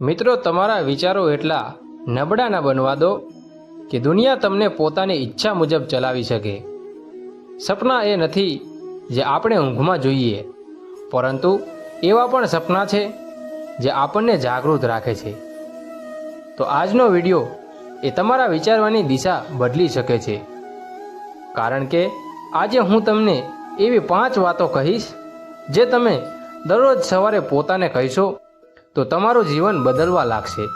મિત્રો, તમારા વિચારો એટલા નબળા ના બનવા દો કે દુનિયા તમને પોતાની ઈચ્છા મુજબ ચલાવી શકે. સપના એ નથી જે આપણે ઊંઘમાં જોઈએ, પરંતુ એવા પણ સપના છે જે આપણને જાગૃત રાખે છે. તો આજનો વીડિયો એ તમારા વિચારવાની દિશા બદલી શકે છે. કારણ કે આજે હું તમને એવી પાંચ વાતો કહીશ જે તમે દરરોજ સવારે પોતાને કહીશો તો તમારું જીવન બદલવા લાગશે.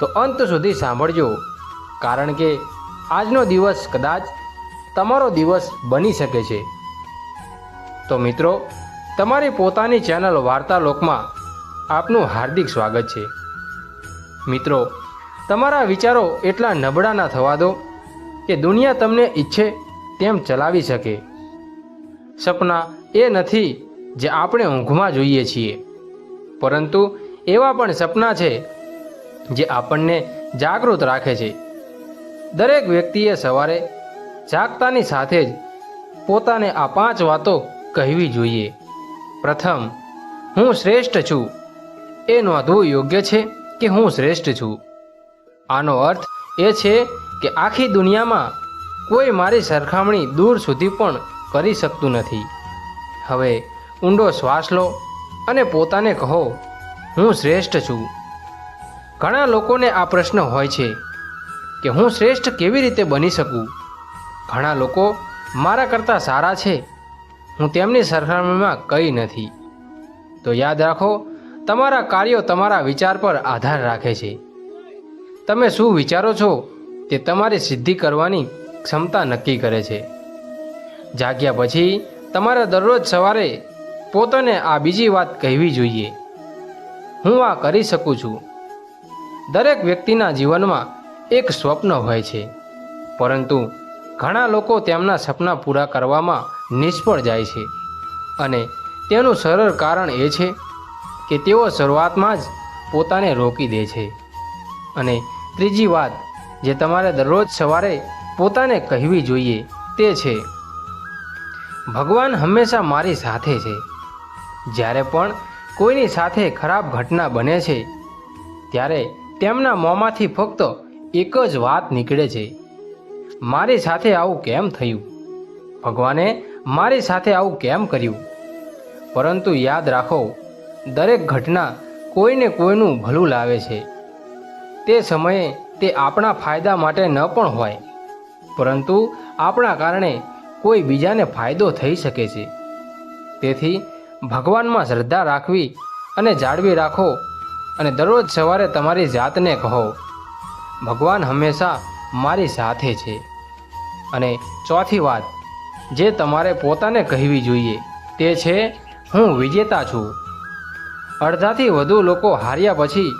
તો અંત સુધી સાંભળજો, કારણ કે આજનો દિવસ કદાચ તમારો દિવસ બની શકે છે. તો મિત્રો, તમારી પોતાની ચેનલ વાર્તાલોકમાં આપનું હાર્દિક સ્વાગત છે. મિત્રો, તમારા વિચારો એટલા નબળા ના થવા દો કે દુનિયા તમને ઈચ્છે તેમ ચલાવી શકે. સપના એ નથી જે આપણે ઊંઘમાં જોઈએ છીએ. પરંતુ એવા પણ સપના છે જે આપણને જાગૃત રાખે છે. દરેક વ્યક્તિએ સવારે જાગતાની સાથે જ પોતાને આ પાંચ વાતો કહેવી જોઈએ. પ્રથમ, હું શ્રેષ્ઠ છું. એ નોંધવું યોગ્ય છે કે હું શ્રેષ્ઠ છું? આનો અર્થ એ છે કે આખી દુનિયામાં કોઈ મારી સરખામણી દૂર સુધી પણ કરી શકતું નથી. હવે ઊંડો શ્વાસ લો. અને પોતાને કહો, હું શ્રેષ્ઠ છું. ઘણા લોકોને આ પ્રશ્ન હોય છે કે હું શ્રેષ્ઠ કેવી રીતે બની શકું? ઘણા લોકો, મારા કરતાં સારા છે. હું તેમની સરખામણીમાં કંઈ નથી. તો યાદ રાખો, તમારા કાર્યો તમારા વિચાર પર આધાર રાખે છે. તમે શું વિચારો છો તે તમારી સિદ્ધિ કરવાની ક્ષમતા નક્કી કરે છે. જાગ્યા પછી તમારે દરરોજ સવારે પોતાને આ બીજી વાત કહેવી જોઈએ. હું આ કરી શકું છું. દરેક વ્યક્તિના જીવનમાં એક સ્વપ્ન હોય છે. પરંતુ ઘણા લોકો તેમના સપના પૂરા કરવામાં નિષ્ફળ જાય છે. અને તેનું સરળ કારણ એ છે કે તેઓ શરૂઆતમાં જ પોતાને રોકી દે છે. અને ત્રીજી વાત જે તમારે દરરોજ સવારે પોતાને કહેવી જોઈએ તે છે. ભગવાન હંમેશા મારી સાથે છે. જ્યારે પણ કોઈની સાથે ખરાબ ઘટના બને છે, ત્યારે તેમના મોંમાંથી ફક્ત એક જ વાત નીકળે છે, મારી સાથે આવું કેમ થયું? ભગવાને મારી સાથે આવું કેમ કર્યું? પરંતુ યાદ રાખો, દરેક ઘટના કોઈને કોઈનું ભલું લાવે છે. તે સમયે તે આપણા ફાયદા માટે ન પણ હોય, પરંતુ આપણા કારણે કોઈ બીજાને ફાયદો થઈ શકે છે. તેથી ભગવાનમાં શ્રદ્ધા રાખવી અને જાળવી રાખો અને દરરોજ સવારે તમારી જાતને કહો, ભગવાન હંમેશા મારી સાથે છે. અને ચોથી વાત, જે તમારે પોતાને કહેવી જોઈએ, તે છે, હું વિજેતા છું. અડધાથી વધુ લોકો હાર્યા પછી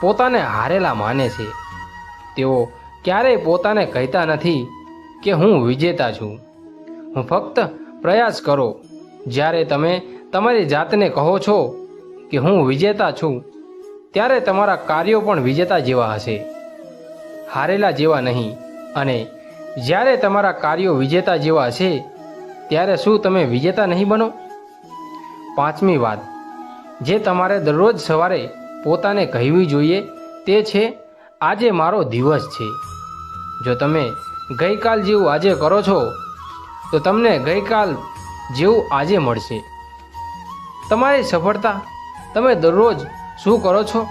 પોતાને હારેલા માને છે. તેઓ ક્યારેય પોતાને કહેતા નથી કે, હું વિજેતા છું. હું ફક્ત પ્રયાસ કરો, જ્યારે તમે તમારી જાતને કહો છો કે હું વિજેતા છું, ત્યારે તમારા કાર્યો પણ વિજેતા જેવા હશે. હારેલા જેવા નહીં, અને જ્યારે તમારા કાર્યો વિજેતા જેવા હશે, ત્યારે શું તમે વિજેતા નહીં બનો? પાંચમી વાત, જે તમારે દરરોજ સવારે પોતાને કહેવી જોઈએ તે છે, આજે મારો દિવસ છે. જો તમે ગઈકાલ જેવું આજે કરો છો, તો તમને ગઈકાલ જેવું આજે મળશે. તમારી સફળતા તમે દરરોજ શું કરો છો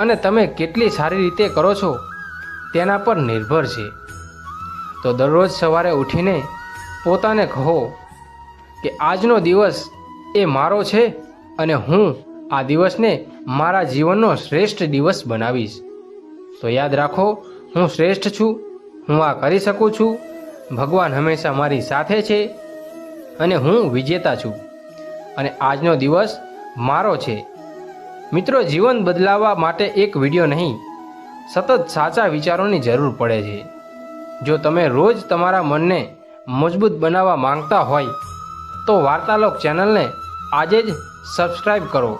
અને તમે કેટલી સારી રીતે કરો છો તેના પર નિર્ભર છે. તો દરરોજ સવારે ઉઠીને પોતાને કહો કે આજનો દિવસ એ મારો છે અને હું આ દિવસને મારા જીવનનો શ્રેષ્ઠ દિવસ બનાવીશ. તો યાદ રાખો, હું શ્રેષ્ઠ છું, હું આ કરી શકું છું, ભગવાન હંમેશા મારી સાથે છે અને હું વિજેતા છું. અને આજનો દિવસ મારો છે. મિત્રો, જીવન બદલાવવા માટે એક વીડિયો નહીં, સતત સાચા વિચારોની જરૂર પડે છે. જો તમે રોજ તમારા મનને મજબૂત બનાવવા માંગતા હોય, તો વાર્તાલોક ચેનલને આજે જ સબસ્ક્રાઈબ કરો.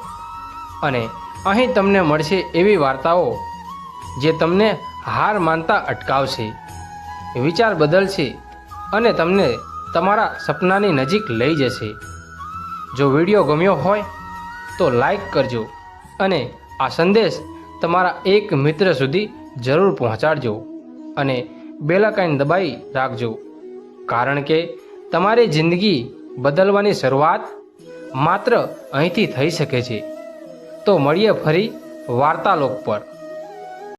અને અહીં તમને મળશે એવી વાર્તાઓ જે તમને હાર માનતા અટકાવશે, વિચાર બદલશે અને તમને તમારા સપનાની નજીક લઈ જશે. જો વીડિયો ગમ્યો હોય તો લાઈક કરજો અને આ સંદેશ તમારા એક મિત્ર સુધી જરૂર પહોંચાડજો અને બેલાકાઈન દબાઈ રાખજો. કારણ કે તમારી જિંદગી બદલવાની શરૂઆત માત્ર અહીંથી થઈ શકે છે. તો મળીએ ફરી વાર્તાલોક પર.